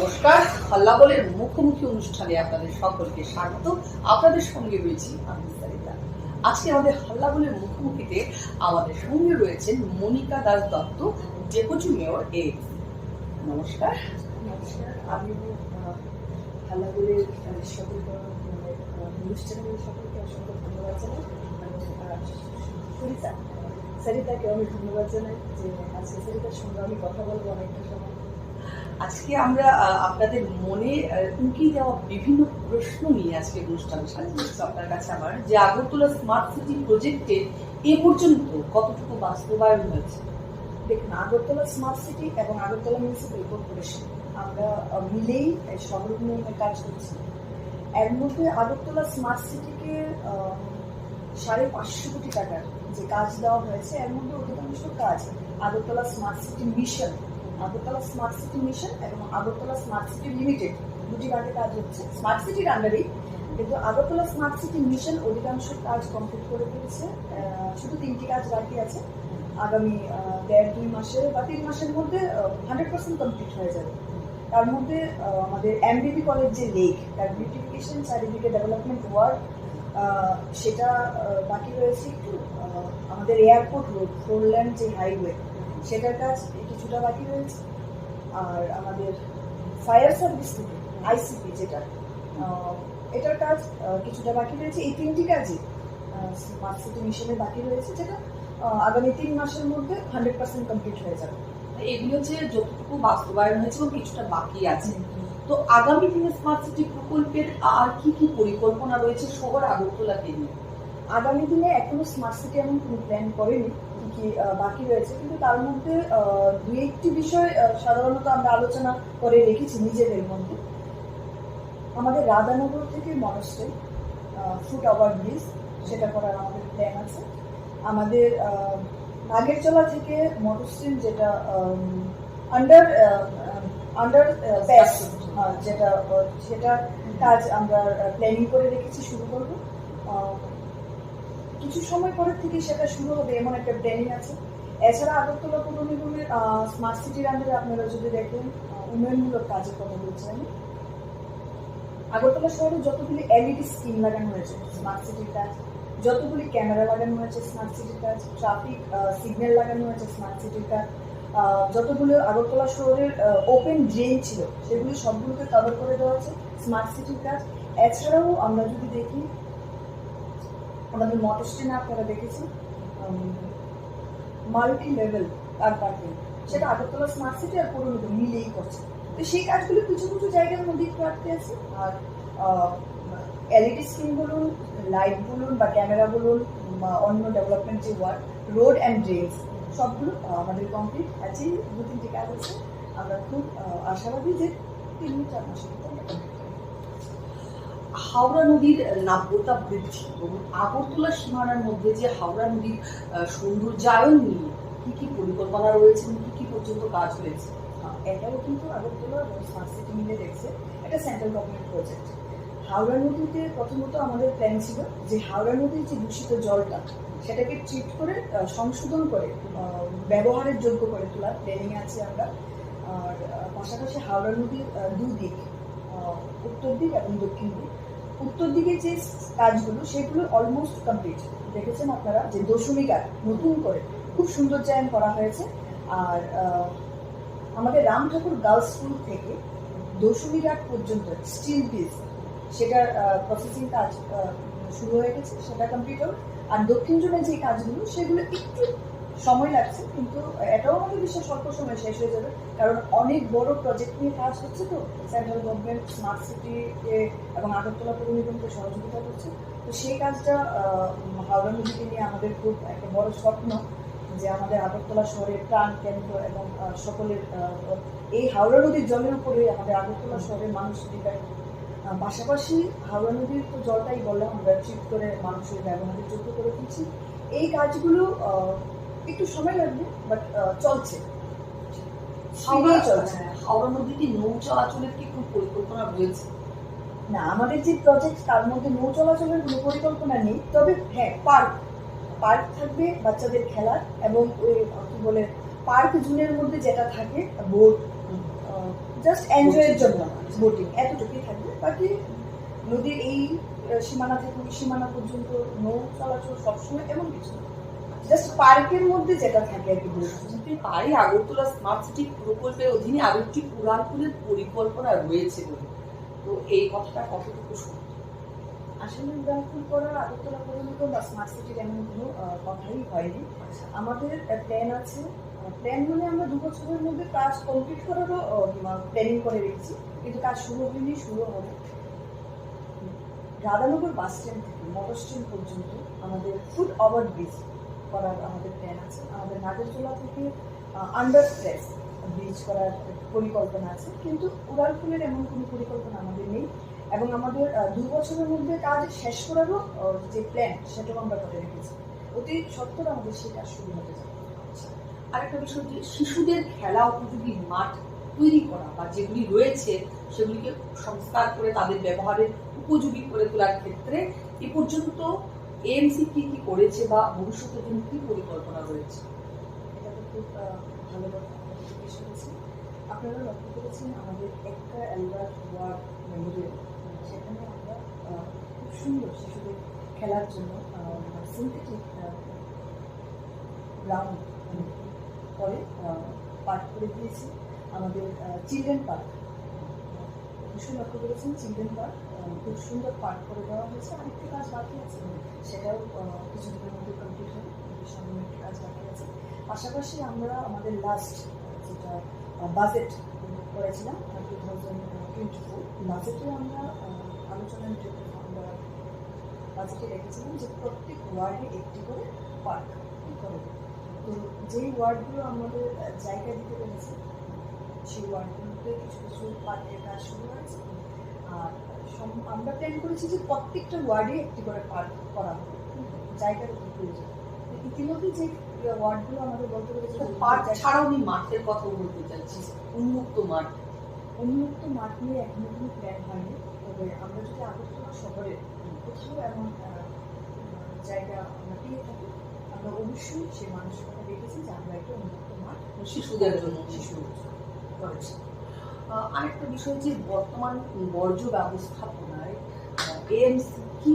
নমস্কার। হাল্লাবলের মুখোমুখি অনুষ্ঠানে আপনাদের সকলকে স্বাগত। আপনাদের সঙ্গে রয়েছি আমি সারিতা। আজকে আমাদের হাল্লাবলের মুখোমুখিতে আমাদের সঙ্গে রয়েছেন মনিকা দাস দত্ত, ডেপুটি মেয়র এ। নমস্কার। নমস্কার। আমি হাল্লাগুলির সকলকে মানে অনুষ্ঠানের সকলকে অসংখ্য ধন্যবাদ জানাই। সরিতা, সরিতাকে আমি ধন্যবাদ জানাই যে আজকে সরিতার সঙ্গে আমি কথা বলব অনেকটা সময়। আজকে আমরা আপনাদের মনে উঁকি দেওয়া বিভিন্ন প্রশ্ন নিয়ে আজকে অনুষ্ঠান সাজিয়েছি আপনার কাছে আমার, যে আগরতলা স্মার্ট সিটি প্রজেক্টে এ পর্যন্ত কতটুকু বাস্তবায়ন হয়েছে? দেখুন, আগরতলা স্মার্ট সিটি এবং আগরতলা মিউনিসিপ্যাল কর্পোরেশন আমরা মিলেই শহর উন্নয়নের কাজ করছি। এর মধ্যে আগরতলা স্মার্ট সিটিকে সাড়ে পাঁচশো কোটি টাকার যে কাজ দেওয়া হয়েছে, এর মধ্যে অধিকাংশ কাজ Agartala smart city mission Agartala smart city mission এবং আগরতলা স্মার্ট সিটি লিমিটেড দুটি ভাগে কাজ হচ্ছে। স্মার্ট সিটির আন্ডারেই কিন্তু আগরতলা স্মার্ট সিটি মিশন অধিকাংশ কাজ কমপ্লিট করে ফেলেছে। শুধু তিনটি কাজ বাকি আছে। আগামী দেড় দুই মাসের বা তিন মাসের মধ্যে হান্ড্রেড পার্সেন্ট কমপ্লিট হয়ে যাবে। তার মধ্যে আমাদের এমবিবি কলেজ যে লেক তার বিউটিফিকেশন চারিদিকে ডেভেলপমেন্ট ওয়ার্ক সেটা বাকি রয়েছে একটু আমাদের এয়ারপোর্ট রোড ফোরল্যান্ড যে হাইওয়ে সেটার কাজ কিছুটা বাকি রয়েছে। আর আমাদের ফায়ার সার্ভিস থেকে আইসিপি যেটা এটার কাজ কিছুটা বাকি রয়েছে। এই তিনটি কাজই স্মার্ট সিটি মিশনে বাকি রয়েছে যেটা আগামী তিন মাসের মধ্যে হান্ড্রেড পার্সেন্ট কমপ্লিট হয়ে যাবে। এগুলো যে যতটুকু বাস্তবায়ন হয়েছে এবং কিছুটা বাকি আছে তো আগামী দিনে স্মার্ট সিটি প্রকল্পের আর কি কি পরিকল্পনা রয়েছে শহর আগরতলাকে নিয়ে আগামী দিনে এখনও স্মার্ট সিটি এমন কোনো প্ল্যান করেনি। কি বাকি রয়েছে। কিন্তু তার মধ্যে আহ, দু একটি বিষয় সাধারণত আমরা আলোচনা করে রেখেছি নিজেদের মধ্যে। আমাদের রাধানগর থেকে মনস্টে ফুট ওভার ব্রিজ সেটা করার আমাদের প্ল্যান আছে। আমাদের নাগেরচলা থেকে মোটরস্ট্রিম যেটা আন্ডার আন্ডার প্যাস যেটা আহ, সেটা কাজ আমরা প্ল্যানিং করে রেখেছি শুরু করব। কিছু সময় পরের থেকে সেটা শুরু হবে, এমন একটা প্ল্যানিং আছে। এছাড়া আগরতলা পৌর নিগমের স্মার্ট সিটির আন্ডারে আপনারা যদি দেখেন উন্নয়নমূলক কাজের কথা বলছি আমি আগরতলা শহরে যতগুলি এলইডি স্ক্রিন লাগানো হয়েছে স্মার্ট সিটির কাজ যতগুলি ক্যামেরা লাগানো হয়েছে স্মার্ট সিটির কাজ ট্রাফিক সিগন্যাল লাগানো হয়েছে স্মার্ট সিটির কাজ যতগুলো আগরতলা শহরের ওপেন ড্রেন ছিল, সেগুলি সবগুলোকে কভার করে দেওয়া হয়েছে স্মার্ট সিটির কাজ এছাড়াও আমরা যদি দেখি আমাদের মোটর স্ট্যান্ড আপনারা দেখেছেন? মাল্টি লেভেল কার পার্কিং সেটা আগরতলা স্মার্ট সিটি আর পৌর নিগম মিলেই করছে। তো সেই কাজগুলো কিছু কিছু জায়গার মধ্যে একটু আটকে আছে। আর এলইডি স্ক্রিন বলুন লাইট বলুন বা ক্যামেরা বলুন বা অন্য ডেভেলপমেন্ট যে ওয়ার্ক রোড অ্যান্ড ড্রেনস সবগুলো আমাদের কমপ্লিট আছে। দু তিনটে কাজ আছে। আমরা খুব আশাবাদী যে তিন চার মাসের। হাওড়া নদীর নাব্যতা বৃদ্ধি এবং আগরতলা সীমানার মধ্যে যে হাওড়া নদীর সৌন্দর্যায়ন নিয়ে কি কি পরিকল্পনা রয়েছে কি কি পর্যন্ত কাজ হয়েছে? এটাও কিন্তু আগরতলা স্মার্ট সিটি মিলে দেখছে। এটা সেন্ট্রাল গভর্নমেন্ট প্রজেক্ট হাওড়া নদীতে প্রথমত আমাদের প্ল্যান ছিল যে হাওড়া নদীর যে দূষিত জলটা, সেটাকে ট্রিট করে সংশোধন করে ব্যবহারের যোগ্য করে তোলার প্ল্যানিং আছে আমরা। আর পাশাপাশি হাওড়া নদীর দুদিক উত্তর দিক এবং দক্ষিণ দিক। উত্তর দিকে যে কাজগুলো, সেগুলো অলমোস্ট কমপ্লিট দেখেছেন আপনারা যে দশমী ঘাট নতুন করে খুব সৌন্দর্যায়ন করা হয়েছে। আর আমাদের রাম ঠাকুর গার্লস স্কুল থেকে দশমী ঘাট পর্যন্ত স্টিল পিস সেটার প্রসেসিং কাজ শুরু হয়ে গেছে, সেটা কমপ্লিট হবে আর দক্ষিণ জোনে যে কাজগুলো, সেগুলো একটু সময় লাগছে, কিন্তু এটাও আমাদের বিশ্বাস স্বল্প সময় শেষ হয়ে যাবে। কারণ অনেক বড় প্রজেক্ট নিয়ে কাজ হচ্ছে তো সেন্ট্রাল গভর্নমেন্ট স্মার্ট সিটিকে এবং আগরতলা পৌর নিগমকে সহযোগিতা করছে। তো সেই কাজটা হাওড়া নদীকে নিয়ে আমাদের খুব একটা বড় স্বপ্ন যে আমাদের আগরতলা শহরের প্রাণ কেন্দ্র এবং সকলের এই হাওড়া নদীর জলের উপরে আমাদের আগরতলা শহরের মানুষ জীবিকা পাশাপাশি হাওড়া নদীর তো জলটাই বললাম, আমরা ট্রিট করে মানুষের ব্যবহারের যোগ্য করে দিচ্ছি এই কাজগুলো একটু সময় লাগবে বাট চলছে। হাওড়া চলছে। নৌ চলাচলের কি কোনো পরিকল্পনা রয়েছে? না আমাদের যে প্রজেক্ট তার মধ্যে নৌ চলাচলের কোনো পরিকল্পনা নেই। তবে হ্যাঁ পার্ক পার্ক থাকবে বাচ্চাদের খেলার এবং ওই কি বলে পার্ক জুনের মধ্যে যেটা থাকে বোট জাস্ট এনজয়ের জন্য। বোটিং এতটুকুই থাকবে। বাকি নদীর এই সীমানা থেকে সীমানা পর্যন্ত নৌ চলাচল সবসময় এমন কিছু জাস্ট পার্কের মধ্যে যেটা থাকে আর কি বলতে পারি আগরতলা স্মার্ট সিটি প্রকল্পের অধীনে আরও একটি উড়ালপুরের পরিকল্পনা রয়েছে বলে। তো এই কথাটা কতটুকু সত্যি? আসলে উদাহরণ করা আগরতলা পর্যন্ত বা স্মার্ট সিটির এমন কোনো কথাই হয়নি। আমাদের প্ল্যান আছে। প্ল্যান মানে আমরা দু বছরের মধ্যে কাজ কমপ্লিট করারও প্ল্যানিং করে রেখেছি। কিন্তু কাজ শুরু হয়নি শুরু হবে রাধানগর বাস স্ট্যান্ড থেকে মোটর স্ট্যান্ড পর্যন্ত আমাদের ফুড ওভার ব্রিজ করার আমাদের প্ল্যান আছে। আমাদের নাগরতলা থেকে আন্ডার স্ট্রেস ব্রিজ করার পরিকল্পনা আছে। কিন্তু উড়ালপুলের এমন কোনো পরিকল্পনা আমাদের নেই। এবং আমাদের দু বছরের মধ্যে কাজ শেষ করারও যে প্ল্যান সেটাও আমরা করে রেখেছি। অতি সত্তর আমাদের সেই কাজ শুরু হতে যাবে আরেকটা বিষয় যে শিশুদের খেলা উপযোগী মাঠ তৈরি করা বা যেগুলি রয়েছে, সেগুলিকে সংস্কার করে তাদের ব্যবহারের উপযোগী করে তোলার ক্ষেত্রে এ পর্যন্ত এএমসি কি কি করেছে বা ভবিষ্যতের জন্য কি পরিকল্পনা রয়েছে? এটা তো খুব ভালো আপনারা লক্ষ্য করেছেন আমাদের একটা অ্যালবার্ট ওয়ার্ড মেমোরিয়াল সেখানে আমরা খুব সুন্দর শিশুদের খেলার জন্য সিনথেটিক গ্রাউন্ড করে পার্ক করে দিয়েছি। আমাদের চিলড্রেন পার্ক অবশ্যই লক্ষ্য করেছেন চিলড্রেন পার্ক খুব সুন্দর পার্ক করে দেওয়া হয়েছে। আরেকটি কাজ বাকি আছে, সেটাও কিছুদিনের মধ্যে কমপ্লিট হবে সামনে একটি কাজ বাকি আছে। পাশাপাশি আমরা আমাদের লাস্ট যেটা বাজেট করেছিলাম টু থাউজেন্ড টোয়েন্টি ফোর বাজেটে আমরা জন্য আমরা বাজেটে রেখেছিলাম যে প্রত্যেক ওয়ার্ডে একটি করে পার্ক করে তো যেই ওয়ার্ডগুলো আমাদের জায়গা দিতে পেরেছে, সেই ওয়ার্ডগুলোতে কিছু কিছু পার্কের কাজ শুরু হয়েছে। আর আমরা প্ল্যান করেছি যে প্রত্যেকটা ওয়ার্ডে একটি করে পার্ক করা হবে জায়গার উপর প্রয়োজন ইতিমধ্যে যে ওয়ার্ডগুলো আমাদের বলতে পেরেছে পার্ক ছাড়াও আমি মাঠের কথা বলতে চাইছি উন্মুক্ত মাঠ। উন্মুক্ত মাঠ নিয়ে এখনও কোনো প্ল্যান হয়নি। তবে আমরা যদি আগরতলা শহরে কোথাও এমন জায়গা আমরা পেয়ে থাকি আমরা অবশ্যই সেই মানসিকতা দেখেছি যে আমরা একটা উন্মুক্ত মাঠ শিশুদের জন্য। জন্য করেছে। আরেকটা বিষয় যে বর্তমান বর্জ্য ব্যবস্থাপনায় এএমসি কি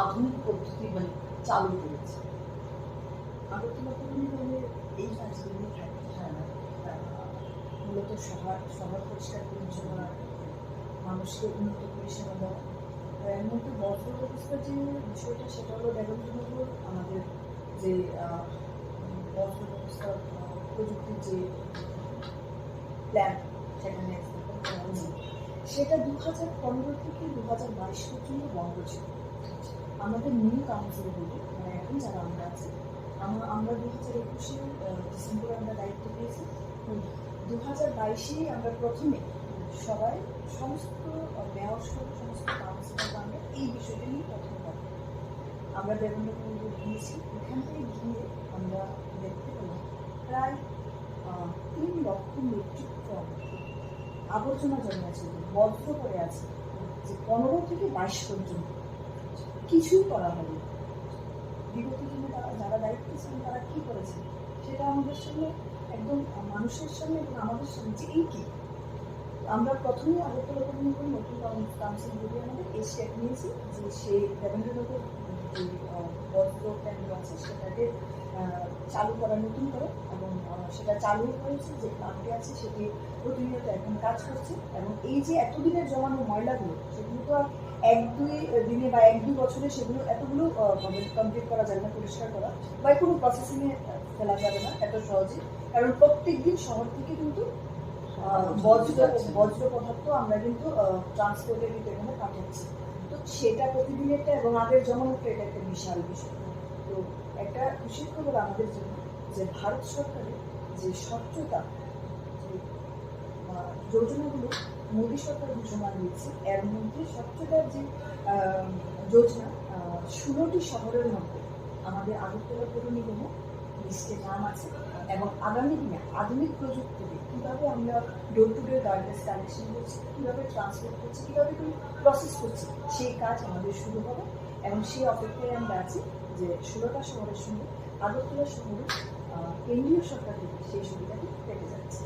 আধুনিক পদ্ধতি মানে চালু করেছে? নিগমের এই কাজগুলি হ্যাঁ মূলত শহর শহর পরিষ্কার পরিচ্ছন্ন মানুষকে উন্নত পরিষেবা দেওয়া। মধ্যে বর্জ্য ব্যবস্থার যে বিষয়টা, সেটা হলো দেবন্দনগর আমাদের যে বর্জ্য ব্যবস্থা প্রযুক্তির যে প্ল্যান সেখানে সেটা দু হাজার পনেরো থেকে দু হাজার বাইশ পর্যন্ত বন্ধ ছিল। আমাদের নিউ কাউন্সিলগুলো মানে এখন যারা আমরা আছি, আমরা আমরা দু হাজার একুশে ডিসেম্বরে আমরা দায়িত্ব পেয়েছি। দু হাজার বাইশে আমরা প্রথমে সবাই সমস্ত সহ সমস্ত কাউন্সিলর আমরা এই বিষয়টা নিয়ে প্রথম কথা আমরা দেবেন্দ্রপুরে গিয়েছি, এখান থেকে গিয়ে আমরা দেখতে পেলাম, প্রায় তিন লক্ষ মেট্রিক টন আবর্জনা জমে আছে বদ্ধ করে আছে, যে পনেরো থেকে বাইশ পর্যন্ত। কিছুই করা হয়নি। বিগত দিনে তারা যারা দায়িত্ব ছিলেন, তারা কি করেছে? সেটা আমাদের সামনে একদম মানুষের সামনে এবং আমাদের সামনে যে এই কি? আমরা প্রথমেই আগরতলা কমিউনিটি নতুন কাউন্সিল বলে আমাদের স্টেপ নিয়েছি যে সেই দেবেন্দ্রনগর সেটাকে চালু করা নতুন করে এবং সেটা চালু হয়েছে, যে প্লান্টে আছে সেটি প্রতিনিয়ত এখন কাজ করছে এবং এই যে এতদিনের জমানো ময়লাগুলো, সেগুলো তো এক দুই দিনে বা এক দুই বছরে সেগুলো এতগুলো কমপ্লিট করা যাবে না, পরিষ্কার করা, বা কোনো প্রসেসিংয়ে ফেলা যাবে না, এত সহজে। কারণ প্রত্যেক দিন শহর থেকে কিন্তু বজ্র বজ্র পদার্থ আমরা কিন্তু ট্রান্সপোর্টের এখানে পাঠাচ্ছি। তো সেটা প্রতিদিনেরটা এবং আগের জমানোটা এটা একটা বিশাল বিষয়। তো একটা খবর আমাদের জন্য যে ভারত সরকারের যে স্বচ্ছতা যোজনাগুলো মোদী সরকার ঘোষণা দিয়েছে, এর মধ্যে স্বচ্ছতার যে যোজনা ষোলোটি শহরের মধ্যে, আমাদের আগরতলা পৌর নিগম লিস্টে নাম আছে। এবং আগামী দিনে আধুনিক প্রযুক্তিতে কীভাবে আমরা door to door garbage collection করছি, কীভাবে ট্রান্সপোর্ট করছি, কীভাবে প্রসেস করছি, সেই কাজ আমাদের শুরু হবে। এবং সেই অপেক্ষায় আমরা আছি যে ষোলোটা শহরের সঙ্গে আগরতলা শহরে কেন্দ্রীয় সরকার থেকে সেই সুবিধাটি পেতে যাচ্ছে।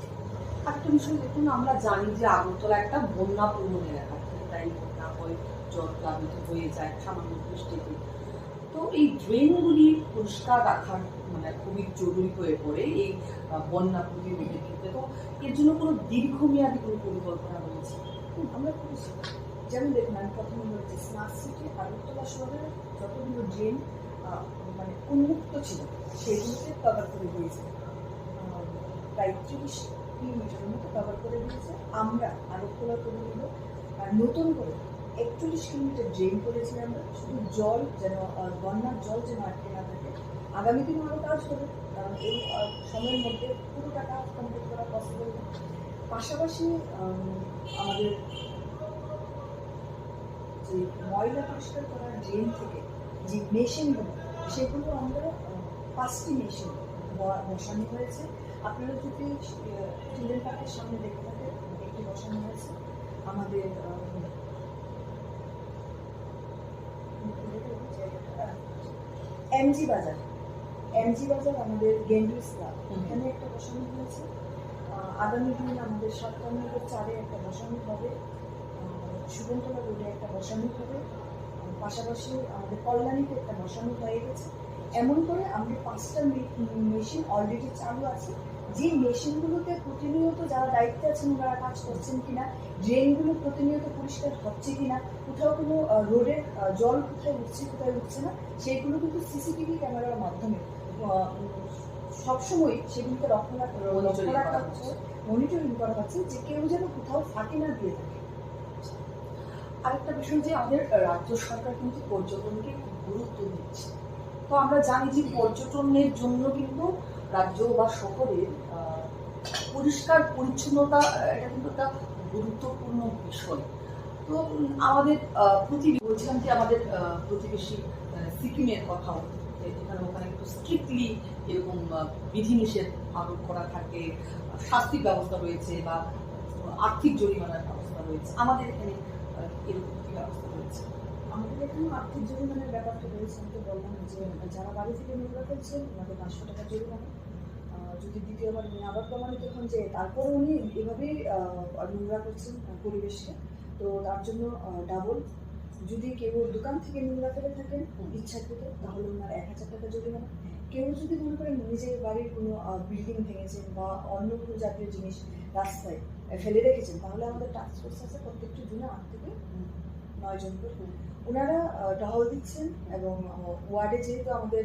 একটা বিষয় দেখুন, আমরা জানি যে আগরতলা একটা বন্যা প্রবণ এলাকা। তাই বন্যা হয়, জল প্লাবিত হয়ে যায় সামান্য বৃষ্টিতে তো এই ড্রেনগুলি পরিষ্কার রাখার মানে খুবই জরুরি হয়ে পড়ে এই বন্যা প্রতিরোধের ক্ষেত্রে তো এর জন্য কোনো দীর্ঘমেয়াদী কোনো পরিকল্পনা রয়েছে? আমরা করেছি যেমন দেখুন আমি প্রথমে বলেছি স্মার্ট সিটি আগরতলা শহরের যতগুলো ড্রেন মানে উন্মুক্ত ছিল সেগুলোকে কভার করে দিয়েছে। প্রায় ত্রিশ কিলোমিটারের মতো কভার করে দিয়েছে। আমরা আগরতলা করে নিল নতুন করে একচল্লিশ কিলোমিটার ড্রেন করেছি আমরা। শুধু জল যেন বন্যার জল যেন আটকে না থাকে আগামী দিনে আরও কাজ হবে, কারণ এই সময়ের মধ্যে পুরোটা কাজ কমপ্লিট করা পসিবল পাশাপাশি আমাদের যে ময়লা পরিষ্কার করার ড্রেন থেকে যে মেশিনগুলো সেগুলো আমরা পাঁচটি মেশিন বসানো হয়েছে। আপনারা যদি চিলড্রেন পার্কের সামনে দেখে থাকেন, একটি বসানো হয়েছে। আমাদের এমজি বাজার। এমজি বাজার আমাদের গেন্ডিস ক্লাব। এখানে একটা বসানো হয়েছে। আগামী দিন আমাদের সপ্তাহের চারে একটা বসানো হবে। সুগন্তলা রোডে একটা বসানো হবে। পাশাপাশি আমাদের কল্যাণীতে একটা বসানো হয়ে গেছে। এমন করে আমাদের পাঁচটা মেশিন অলরেডি চালু আছে। যে মেশিনগুলোতে প্রতিনিয়ত যারা দায়িত্বে আছেন ওনারা কাজ করছেন কিনা ড্রেনগুলো প্রতিনিয়ত পরিষ্কার হচ্ছে কিনা কোথাও কোনো রোডের জল কোথায় উঠছে কোথায় উঠছে না সেইগুলো কিন্তু সিসিটিভি ক্যামেরার মাধ্যমে সবসময় সেগুলোকে রক্ষণা লক্ষ্য Monitoring রাখা করা হচ্ছে। মনিটরিং করা হচ্ছে যে কেউ যেন কোথাও ফাঁকি না দিয়ে থাকে আরেকটা বিষয় যে আমাদের রাজ্য সরকার কিন্তু পর্যটনকে খুব গুরুত্ব দিচ্ছে তো আমরা জানি যে পর্যটনের জন্য কিন্তু রাজ্য বা শহরের আহ, পরিষ্কার পরিচ্ছন্নতা এটা কিন্তু একটা গুরুত্বপূর্ণ বিষয়। তো আমাদের প্রতিবেশী বলছিলাম যে আমাদের প্রতিবেশী সিকিমের কথাও এখানে ওখানে একটু স্ট্রিক্টলি এরকম বিধিনিষেধ পালন করা থাকে শাস্তির ব্যবস্থা রয়েছে বা আর্থিক জরিমানার ব্যবস্থা রয়েছে। আমাদের এখানে এরকম কি ব্যবস্থা রয়েছে। আমাদের এখানেও আর্থিক জরিমানার ব্যাপারটা রয়েছে, আমি তো বললাম যে যারা বাড়ি থেকে নোংরা ফেলছেন ওনাদের পাঁচশো টাকা জরিমানা যদি দ্বিতীয়বার উনি আবার প্রমাণিত হন যে তারপরে উনি এভাবেই নোংরা করছেন পরিবেশকে, তো তার জন্য ডাবল যদি কেউ দোকান থেকে নোংরা ফেলে থাকেন হুম। ইচ্ছাকৃত, তাহলে ওনার এক হাজার টাকা জরিমানা কেউ যদি মনে করেন নিজের বাড়ির কোনো বিল্ডিং ভেঙেছেন বা অন্য কোনো জাতীয় জিনিস রাস্তায় ফেলে রেখেছেন, তাহলে আমাদের টাস্ক ফোর্স আছে প্রত্যেকটি দিনে আট থেকে নয় জন করে। ওনারা টহল দিচ্ছেন এবং ওয়ার্ডে যেহেতু আমাদের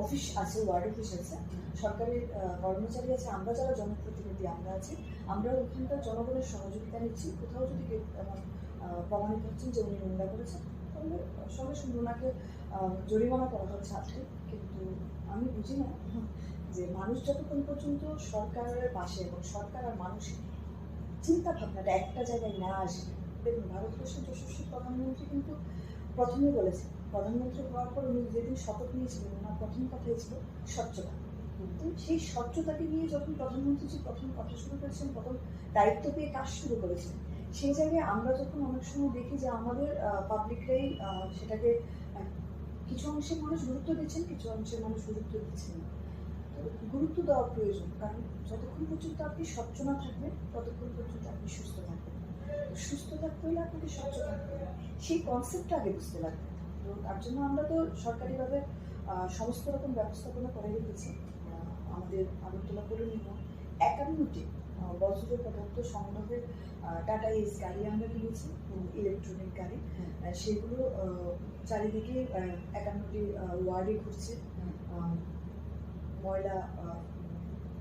অফিস আছে, ওয়ার্ড অফিস আছে সরকারের কর্মচারী আছে, আমরা যারা জনপ্রতিনিধি, আমরা আছি, আমরা ওখানকার জনগণের সহযোগিতা নিচ্ছি। কোথাও যদি কেউ এমন প্রমাণিত হচ্ছেন যে উনি নোংরা করেছেন, তাহলে সঙ্গে সঙ্গে ওনাকে জরিমানা করা হচ্ছে আজকে। কিন্তু আমি বুঝি না যে মানুষ যতক্ষণ পর্যন্ত সরকারের পাশে এবং সরকার আর মানুষ চিন্তা ভাবনাটা একটা জায়গায় না আসবে দেখুন, ভারতবর্ষের যশস্বী প্রধানমন্ত্রী কিন্তু প্রথমে বলেছেন, প্রধানমন্ত্রী হওয়ার পর উনি যেদিন শপথ নিয়েছিলেন, ওনার প্রথম কথাই ছিল স্বচ্ছতা। তো সেই স্বচ্ছতাকে নিয়ে যখন প্রধানমন্ত্রীজি প্রথম কথা শুরু করেছেন, প্রথম দায়িত্ব পেয়ে কাজ শুরু করেছেন, সেই জায়গায় আমরা যখন অনেক সময় দেখি যে আমাদের পাবলিকরাই সেটাকে কিছু অংশের মানুষ গুরুত্ব দিচ্ছেন, কিছু অংশের মানুষ গুরুত্ব দিচ্ছেন না। তো গুরুত্ব দেওয়া প্রয়োজন, কারণ যতক্ষণ পর্যন্ত আপনি স্বচ্ছ না থাকবেন, ততক্ষণ পর্যন্ত আপনি সুস্থ থাকবেন। সুস্থ থাকতে হলে আপনাকে স্বচ্ছ থাকতে হবে। সেই কনসেপ্টটা আগে বুঝতে লাগবে। তো তার জন্য আমরা তো সরকারিভাবে সমস্ত রকম ব্যবস্থাপনা করে রেখেছি। আমাদের আগরতলা পৌর নিগম একান্নটি বজ্র পদার্থ সংগ্রহের টাটা এস গাড়ি আমরা কিনেছি ইলেকট্রনিক গাড়ি। সেগুলো চারিদিকে একান্নটি ওয়ার্ডে ঘুরছে। ময়লা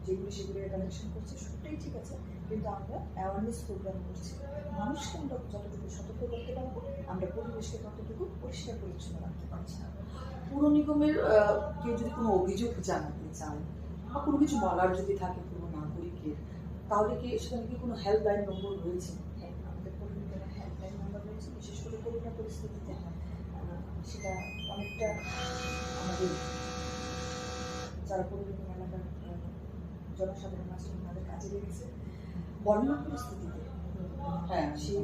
যেগুলো সেগুলো কালেকশন করছে সবটাই ঠিক আছে। কিন্তু আমরা অ্যাওয়ারনেস প্রোগ্রাম করছি। মানুষকে আমরা যতটুকু সতর্ক করতে পারব আমরা পরিবেশকে ততটুকু পরিষ্কার পরিচ্ছন্ন রাখতে পারছি আচ্ছা পুর নিগমের কেউ যদি কোনো অভিযোগ জানাতে চান বা কোনো কিছু বলার যদি থাকে কোনো নাগরিকের তাহলে কি সেখানে কি কোনো হেল্পলাইন নম্বর রয়েছে? হ্যাঁ আমাদের নাম্বার রয়েছে বিশেষ পরিস্থিতিতে। আহ, সেটা অনেকটা আমাদের যারা পরিবেশন এলাকার জনসাধারণ আছেন তাদের কাজে লেগেছে। বন্যা পরিস্থিতিতে হ্যাঁ সেই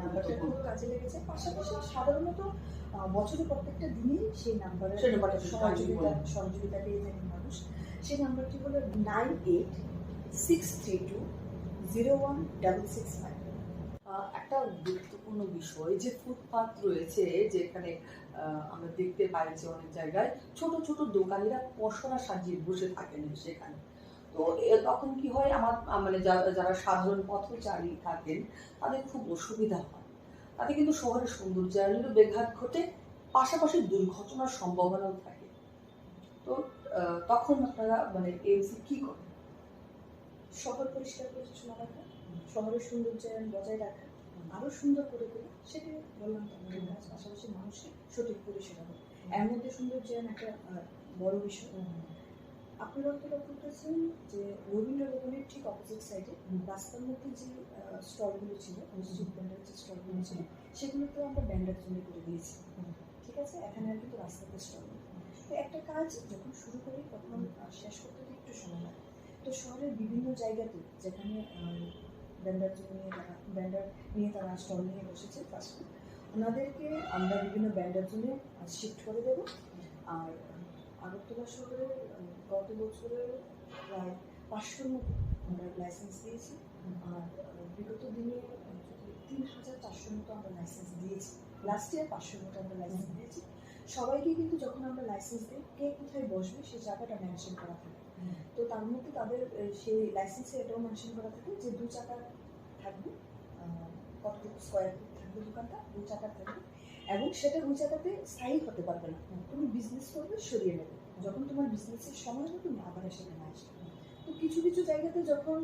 নাম্বারটা খুব কাজে লেগেছে। পাশাপাশি সাধারণত বছরের প্রত্যেকটা দিনেই সেই নাম্বারে সেই নাম্বারটা সহযোগিতা সহযোগিতা পেয়ে থাকেন মানুষ। সেই নাম্বারটি হলো nine eight six three two zero one double six five. একটা গুরুত্বপূর্ণ বিষয় যে ফুটপাত রয়েছে যেখানে আমরা দেখতে পাই যে অনেক জায়গায় ছোট ছোট দোকানিরা পসরা সাজিয়ে বসে থাকেন সেখানে। তো তখন কি হয় আমার মানে যারা যারা সাধারণ পথচারী থাকেন তাদের খুব অসুবিধা হয়। তাতে কিন্তু শহরের সৌন্দর্যায়নেরও ব্যাঘাত ঘটে পাশাপাশি দুর্ঘটনার সম্ভাবনাও থাকে। তো তখন আপনারা মানে এমসি কি করেন? শহর পরিষ্কার পরিচ্ছন্ন রাখা শহরের সৌন্দর্যায়ন বজায় রাখা আরও সুন্দর করে তোলা সেটাই বললাম আমাদের কাজ পাশাপাশি মানুষের সঠিক পরিষেবা। এর মধ্যে সৌন্দর্যায়ন একটা বড় বিষয় আপনারা লক্ষ্য করেছেন যে রবীন্দ্র ভবনের ঠিক অপোজিট সাইডে রাস্তার মধ্যে যে স্টলগুলো ছিল মসজিদ ব্যান্ডের যে স্টলগুলো ছিল সেগুলোতে আমরা ব্যান্ডার জন্য করে দিয়েছি। ঠিক আছে? এখানে আর কিন্তু রাস্তাতে স্টল তো একটা কাজ যখন শুরু করি তখন শেষ করতে তো একটু সময় লাগে। তো শহরের বিভিন্ন জায়গাতে যেখানে ব্যান্ডার জন্য নিয়ে তারা ব্যান্ডার নিয়ে তারা স্টল নিয়ে বসেছে ফার্স্ট ওনাদেরকে আমরা বিভিন্ন ব্যান্ডার জন্য শিফট করে দেবো। আর আগরতলা শহরে গত বছরে প্রায় পাঁচশোর মতো আমরা লাইসেন্স দিয়েছি। আর বিগত দিনে তিন হাজার চারশোর মতো আমরা লাইসেন্স দিয়েছি। লাস্ট ইয়ার পাঁচশোর মতো আমরা লাইসেন্স দিয়েছি। সবাইকে কিন্তু যখন আমরা লাইসেন্স দিই, কে কোথায় বসবে সেই জায়গাটা মেনশন করা থাকে। তো তার মধ্যে তাদের সেই লাইসেন্সে এটাও মেনশন করা থাকে যে দু চাকা থাকবে কতটুকু স্কোয়ার ফুট থাকবে দোকানটা, দু চাকা থাকবে। এবং সেটা চাকাতে স্থায়ী হতে পারবে না। তুমি বিজনেস করবে সরিয়ে নেবে। যখন তোমার বিজনেসের সময় হবে তুমি আবার সেখানে আসবে তো কিছু কিছু জায়গাতে যখন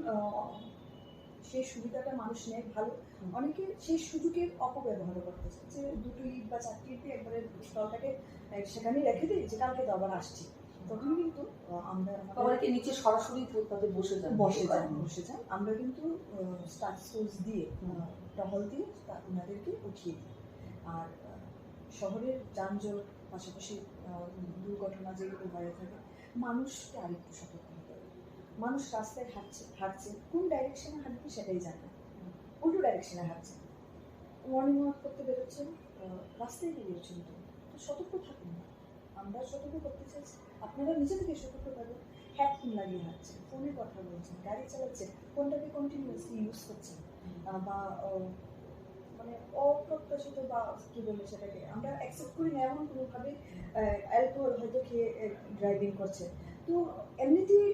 সেই সুবিধাটা মানুষ নেয় ভালো অনেকে সেই সুযোগের অপব্যবহার করতেছে যে দুটো ইট বা চারটি ইটে একবারে স্টলটাকে সেখানেই রেখে দিই যে কালকে তো আবার আসছি। তখন কিন্তু আমরা নিচে সরাসরি ফুটপাতে বসে যান বসে যান বসে যান। আমরা কিন্তু স্টার সোর্স দিয়ে টহল দিয়ে ওনাদেরকে উঠিয়ে দিই। আর শহরের যানজট পাশাপাশি দুর্ঘটনা যেগুলো হয়ে থাকে মানুষকে আরেকটু সতর্ক হতে হবে। মানুষ রাস্তায় হাঁটছে হাঁটছে কোন ডাইরেকশনে হাঁটবে সেটাই জানে উল্টো ডাইরেকশনে হাঁটছে। মর্নিং ওয়াক করতে বেরোচ্ছেন রাস্তায় বেরিয়েছেন তো তো সতর্ক থাকুন। না আমরা সতর্ক করতে চাইছি। আপনারা নিজে থেকে সতর্ক থাকুন। হেডফোন লাগিয়ে হাঁটছেন ফোনে কথা বলছেন গাড়ি চালাচ্ছেন ফোনটাকে কন্টিনিউয়াসলি ইউজ করছেন বা মানে অপ্রত্যাশিত বা কি বলে সেটাকে, আমরা অ্যাকসেপ্ট করি না এমন কোনোভাবে অ্যালকোহল হয়তো খেয়ে ড্রাইভিং করছে। তো এমনিতেই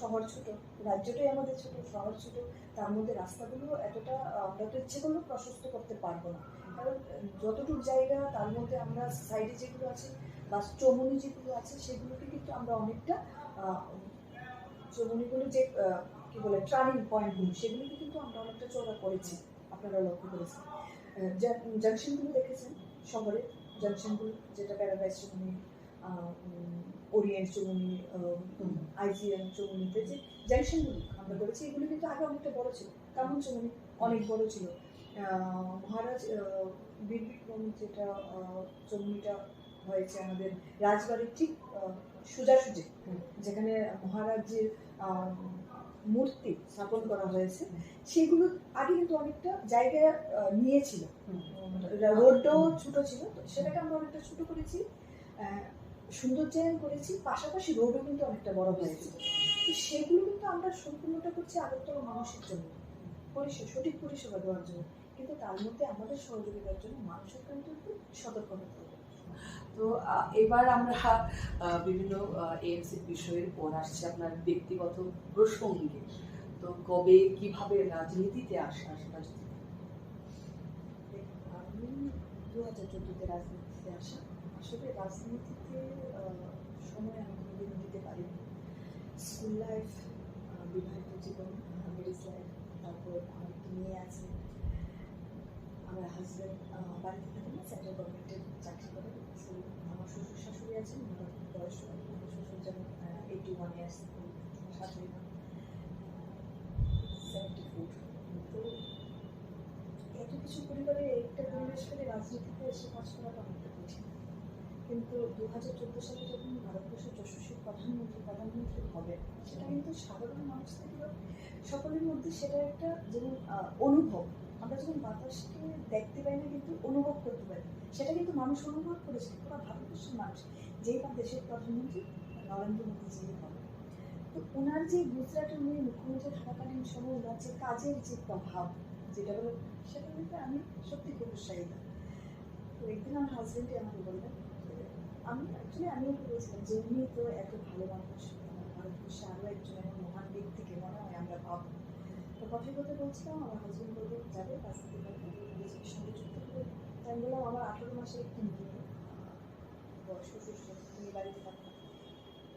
শহর ছোট, রাজ্যটাই আমাদের ছোট, শহর ছোট, তার মধ্যে রাস্তাগুলো এতটা, আমরা তো ইচ্ছে করলেও প্রশস্ত করতে পারব না। কারণ, যতটুকু জায়গা, তার মধ্যে আমরা সাইডে যেগুলো আছে, বা চমনি যেগুলো আছে, সেগুলোকে কিন্তু আমরা অনেকটা চমনিগুলো যে কি বলে টার্নিং পয়েন্টগুলো সেগুলোকে কিন্তু আমরা অনেকটা চওড়া করেছি। আপনারা লক্ষ্য করেছেন। জাংশনগুলো দেখেছেন? শহরে জাংশনগুলো যেটা Paradise Chowmuhani Orient Chowmuhani IGM চমনিতে যে জাংশনগুলো আমরা করেছি এগুলো কিন্তু আগে অনেকটা বড় ছিল। কামন চমনি অনেক বড় ছিল। মহারাজ আহ, বীর বিক্রম যেটা চমনিটা হয়েছে আমাদের রাজবাড়ির ঠিক সোজাসুজি। যেখানে মহারাজের মূর্তি স্থাপন করা হয়েছে সেগুলো আগে কিন্তু অনেকটা জায়গা নিয়েছিল। রোডটাও ছোট ছিল সেটাকে আমরা অনেকটা ছোট করেছি আহ, সৌন্দর্যায়ন করেছি পাশাপাশি রোডও কিন্তু অনেকটা বড় হয়েছে। তো সেগুলো কিন্তু আমরা সম্পূর্ণটা করছি আগরতলা মানুষের জন্য পরিষেবা সঠিক পরিষেবা দেওয়ার জন্য। কিন্তু তার মধ্যে আমাদের সহযোগিতার জন্য মানুষের কিন্তু সতর্ক হতে হবে। তো এবার আমরা বিভিন্ন এএমসি বিষয়ের পর আসছে আপনার ব্যক্তিগত প্রসঙ্গে। তো কবে কীভাবে রাজনীতিতে আসা দেখুন, আমি দু হাজার চোদ্দোতে রাজনীতিতে আসা। আসলে রাজনীতিতে সময় আমি দিতে পারিনি। স্কুল লাইফ বিবাহিত জীবন ম্যারেজ লাইফ তারপর আমার একটি মেয়ে আছে আমার বাড়িতে থাকে না সেন্ট্রাল গভর্নমেন্টের চাকরি করে আমার শ্বশুর শাশুড়ি আছেন ওনার বয়স আমার শ্বশুর যেমন এইটি ওয়ান ইয়ার্স শাশুড়ি সেভেন্টি ফোর তো এত কিছু পরিবারে একটা পরিবেশ পেলে রাজনীতিতে এসে কাজ করাটা অনেকটা কঠিন। কিন্তু দু হাজার চোদ্দ সালে যখন ভারতবর্ষের যশস্বী প্রধানমন্ত্রী প্রধানমন্ত্রী হবে সেটা কিন্তু সাধারণ মানুষ থেকে সকলের মধ্যে সেটা একটা যেমন অনুভব। আমরা যখন বাতাসকে দেখতে পাই না, কিন্তু অনুভব করতে পারি, সেটা কিন্তু মানুষ অনুভব করেছে, পুরো ভারতবর্ষের মানুষ। যেই বা দেশের প্রধানমন্ত্রী, নরেন্দ্র মোদীজি হবে তো ওনার যে গুজরাটের উনি মুখ্যমন্ত্রী থাকাকালীন সময় ওনার যে কাজের যে প্রভাব, যেটা হলো, সেটা কিন্তু আমি সত্যি খুব উৎসাহিত। তো একদিন আমার হাজবেন্ডই আমাকে বললেন, আমি অ্যাকচুয়ালি আমিও বলেছিলাম যে উনি তো এত ভালো মানুষ ভারতবর্ষে আরও একজন মহান ব্যক্তিকে মনে হয় আমরা পাবো। তো কথায় কথা বলছিলাম, আমার হাজবেন্ড বলবে যাবে রাজনীতি করবে বিজেপির সঙ্গে যুক্ত তাই আমি বললাম, আমার আঠেরো মাসের একটি মেয়ে বয়স্ক সুস্থ মেয়ে বাড়িতে থাকতাম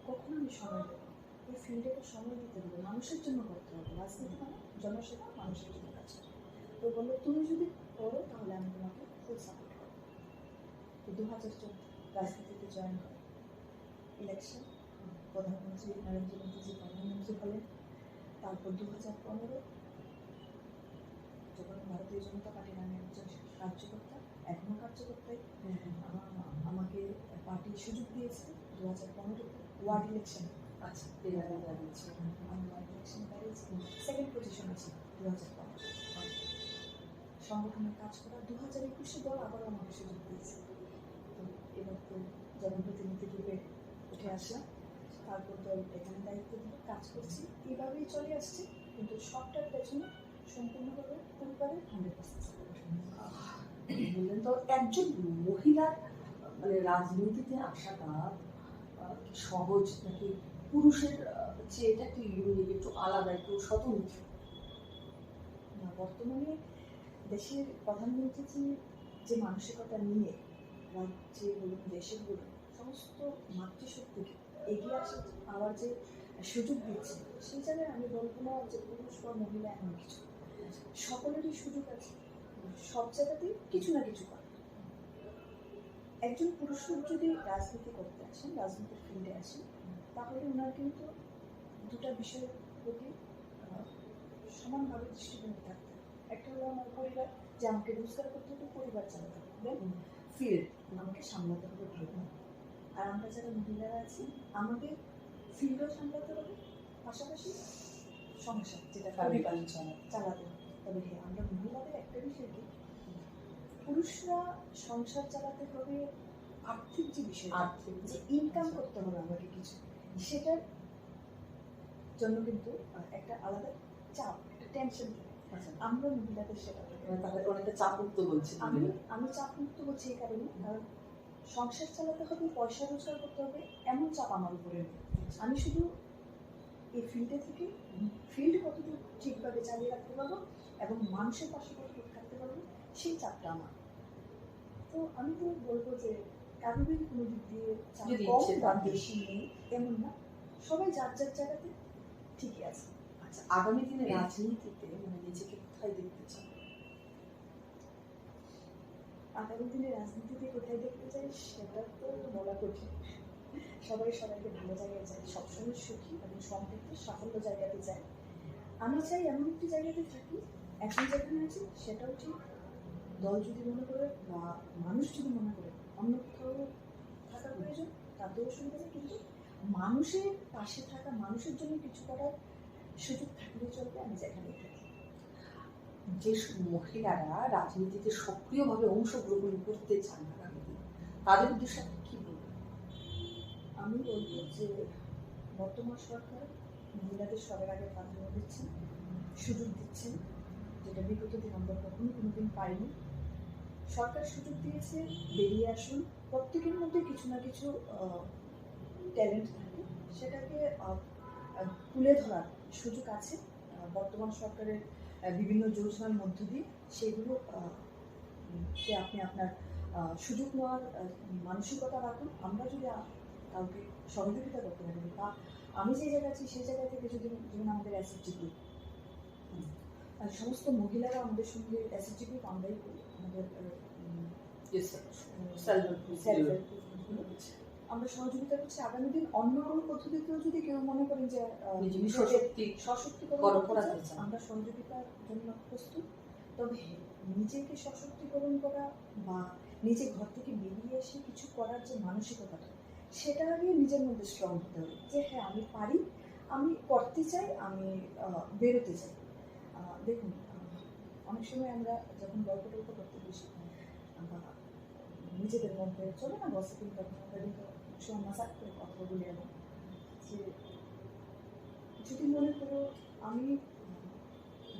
কখনো আমি সময় দেবো এই ফিল্ডে সময় দিতে হবে মানুষের জন্য করতে হবে। রাজনীতি মানে জনসেবা, মানুষের জন্য কাজ তো বলল, তুমি যদি করো, তাহলে আমি তোমাকে ফুল সাপোর্ট করব। তো দু হাজার চোদ্দ রাজনীতিতে জয়েন করে ইলেকশন প্রধানমন্ত্রী নরেন্দ্র মোদীজি, প্রধানমন্ত্রী হলেন। তারপর দু হাজার পনেরো যখন ভারতীয় জনতা পার্টি নামে একজন কার্যকর্তা এখনও কার্যকর্তাই আমা- আমাকে পার্টি সুযোগ দিয়েছে দু হাজার পনেরো ওয়ার্ড ইলেকশন। আচ্ছা দাঁড়িয়েছে আমি ওয়ার্ড ইলেকশন দাঁড়িয়েছি সেকেন্ড পজিশন আছে দু হাজার পনেরো। সংগঠনের কাজ করা দু হাজার একুশে দল আমাকে সুযোগ দিয়েছে। তো এবার তো জনপ্রতিনিধি রূপে উঠে আসলাম তারপর দল এখানে দায়িত্ব দিয়ে কাজ করছি। এইভাবেই চলে আসছে কিন্তু সবটার পেছনে সম্পূর্ণভাবে পরিবারের বললেন তো, একজন মহিলার মানে রাজনীতিতে আসাটা সহজ নাকি পুরুষের চেয়ে এটা একটু ইউনিক একটু আলাদা, একটু স্বতন্ত্র? বর্তমানে দেশের প্রধানমন্ত্রী যে যে মানসিকতা নিয়ে রাজ্যে বলুন দেশের বলুন, সমস্ত মাতৃশক্তিকে এগিয়ে আসা পাওয়ার যে সুযোগ দিচ্ছে, সেই জায়গায় আমি বলব না যে পুরুষ বা মহিলা এমন কিছু সকলেরই সুযোগ আছে। সব জায়গাতেই কিছু না কিছু করে। একজন পুরুষ যদি রাজনীতি করতে আসেন রাজনীতির ফিল্ডে আসেন, তাহলে ওনার কিন্তু দুটা বিষয়ের প্রতি সমানভাবে দৃষ্টিভঙ্গি থাকতে একটা হলো আমার পরিবার, যে আমাকে রোজগার করতে হবে, পরিবার চালাতে হবে। ফিল্ড আমাকে সামলাতে হবে, ভালো আর আমরা যারা মহিলারা আছি, আমাদের ফিল্ডও সামলাতে হবে, পাশাপাশি সংসার যেটা পরিবার চালাতে তবে হ্যাঁ আমরা মহিলাদের একটা বিষয় কি? পুরুষরা সংসার চালাতে হবে আর্থিক যে বিষয় আর্থিক যে ইনকাম করতে হবে আমাকে কিছু সেটার জন্য কিন্তু একটা আলাদা চাপ একটা টেনশন আচ্ছা, আমরা মহিলাদের সেটা। মানে তাহলে অনেকটা চাপমুক্ত বলছি আমি আমি চাপ মুক্ত বলছি এই কারণে কারণ সংসার চালাতে হবে পয়সা রোজগার করতে হবে এমন চাপ আমার উপরে আমি শুধু এই ফিল্ডে থেকে ফিল্ড কতটুকু ঠিকভাবে চালিয়ে রাখতে পারব এবং মানুষের পাশে কতটুকু থাকতে পারব সেই চাপটা আমার। তো আমি তো বলব যে কারোরই কোনো দিক দিয়ে কম বা বেশি নেই এমন না। সবাই যার যার জায়গাতে ঠিকই আছে। আচ্ছা আগামী দিনে রাজনীতিতে মানে নিজেকে কোথায় দেখতে চান আগামী দিনে রাজনীতিতে কোথায় দেখতে চাই সেটা তো বলা কঠিন। সবাই সবাইকে ভালো জায়গায় চায় সবসময় সুখী এবং সমৃদ্ধ সাফল্য জায়গাতে চায় আমি চাই এমন একটি জায়গাতে থাকি, এখন যেখানে আছি সেটাও ঠিক। দল যদি মনে করে বা মানুষ যদি মনে করে অন্য কোথাও থাকা প্রয়োজন, তাতেও অসুবিধা নেই কিন্তু মানুষের পাশে থাকা, মানুষের জন্য কিছু করার সুযোগ থাকলে চলবে, আমি যেখানেই থাকি। যে মহিলারা রাজনীতিতে সক্রিয়ভাবে অংশগ্রহণ করতে চান দিনে তাদের উদ্দেশ্যে আমি বলব যে বর্তমান সরকার মহিলাদের সবার আগে প্রাধান্য দিচ্ছেন, সুযোগ দিচ্ছেন, যেটা বিগত দিন আমরা কখনো কোনোদিন পাইনি। সরকার সুযোগ দিয়েছে, বেরিয়ে আসুন। প্রত্যেকের মধ্যে কিছু না কিছু ট্যালেন্ট থাকে। সেটাকে তুলে ধরার সুযোগ আছে বর্তমান সরকারের বিভিন্ন যোজনার মধ্য দিয়ে। সেগুলো কে আপনি আপনার সুযোগ নেওয়ার মানসিকতা রাখুন। আমরা যদি কাউকে সহযোগিতা করতে পারি বা আমি যে জায়গা আছি সেই জায়গা থেকে যদি যেমন আমাদের অ্যাসিডি গ্রুপ আর সমস্ত মহিলারা আমাদের সঙ্গে অ্যাসিডি গ্রুপ আমরাই করি। আমাদের। আমরা সহযোগিতা করছি। আগামী দিন অন্য কোনো পদ্ধতিতেও যদি কেউ মনে করেন যে সশক্তি সশক্তিকরণ করো। আমরা সহযোগিতার জন্য প্রস্তুত। তবে নিজেকে সশক্তিকরণ করা বা নিজে ঘর থেকে বেরিয়ে এসে কিছু করার যে মানসিকতাটা সেটা আগে নিজের মধ্যে স্ট্রং হতে হবে যে হ্যাঁ আমি পারি, আমি করতে চাই, আমি বেরোতে চাই দেখুন অনেক সময় আমরা যখন গল্প টল্প করতে বসি বা নিজেদের মধ্যে চলে না গসিপিং তখন আমরা কিন্তু সময় মাসাক করে কথা বলি এমন যে যদি মনে করো আমি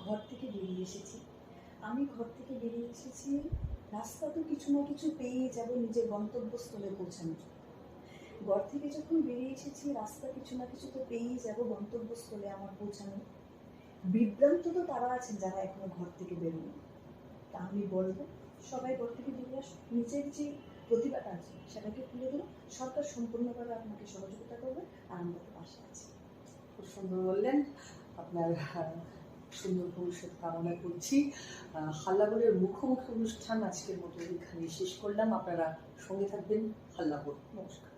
ঘর থেকে বেরিয়ে এসেছি, আমি ঘর থেকে বেরিয়ে এসেছি, রাস্তা তো কিছু না কিছু পেয়ে যাব নিজের গন্তব্যস্থলে পৌঁছানোর জন্য। ঘর থেকে যখন বেরিয়ে এসেছি রাস্তা কিছু না কিছু তো পেয়েই যাব গন্তব্যস্থলে আমার পৌঁছানো বিভ্রান্ত তো তারা আছেন যারা এখনও ঘর থেকে বেরোনো তা আমি বলব সবাই ঘর থেকে বেরিয়ে আসুন নিজের যে প্রতিভাটা আছে সেটাকে তুলে ধরো সরকার সম্পূর্ণভাবে আপনাকে সহযোগিতা করবে আর আমরা তো পাশে আছি। খুব সুন্দর বললেন। আপনার সুন্দর ভবিষ্যৎ কামনা করছি। আহ, হাল্লাবলের মুখোমুখি অনুষ্ঠান আজকের মতো এখানে শেষ করলাম। আপনারা সঙ্গে থাকবেন। হাল্লাবল নমস্কার।